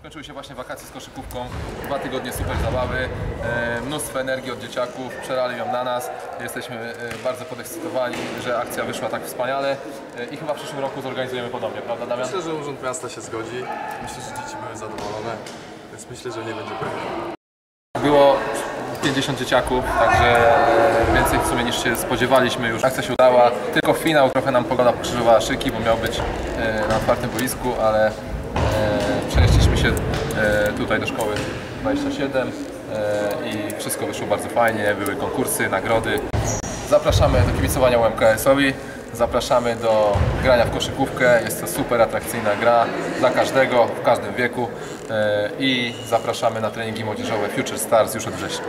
Skończyły się właśnie wakacje z koszykówką, dwa tygodnie super zabawy, e, mnóstwo energii od dzieciaków, przerali ją na nas. Jesteśmy e, bardzo podekscytowani, że akcja wyszła tak wspaniale e, i chyba w przyszłym roku zorganizujemy podobnie, prawda Damian? Myślę, że Urząd Miasta się zgodzi. Myślę, że dzieci były zadowolone, więc myślę, że nie będzie problemu. Było 50 dzieciaków, także więcej w sumie niż się spodziewaliśmy już. Akcja się udała, tylko finał trochę nam pogoda pokrzyżowała szyki, bo miał być na otwartym boisku, ale się e, tutaj do szkoły 27 e, i wszystko wyszło bardzo fajnie, były konkursy, nagrody. Zapraszamy do kibicowania UMKS-owi, zapraszamy do grania w koszykówkę, jest to super atrakcyjna gra dla każdego, w każdym wieku e, i zapraszamy na treningi młodzieżowe Future Stars już od września.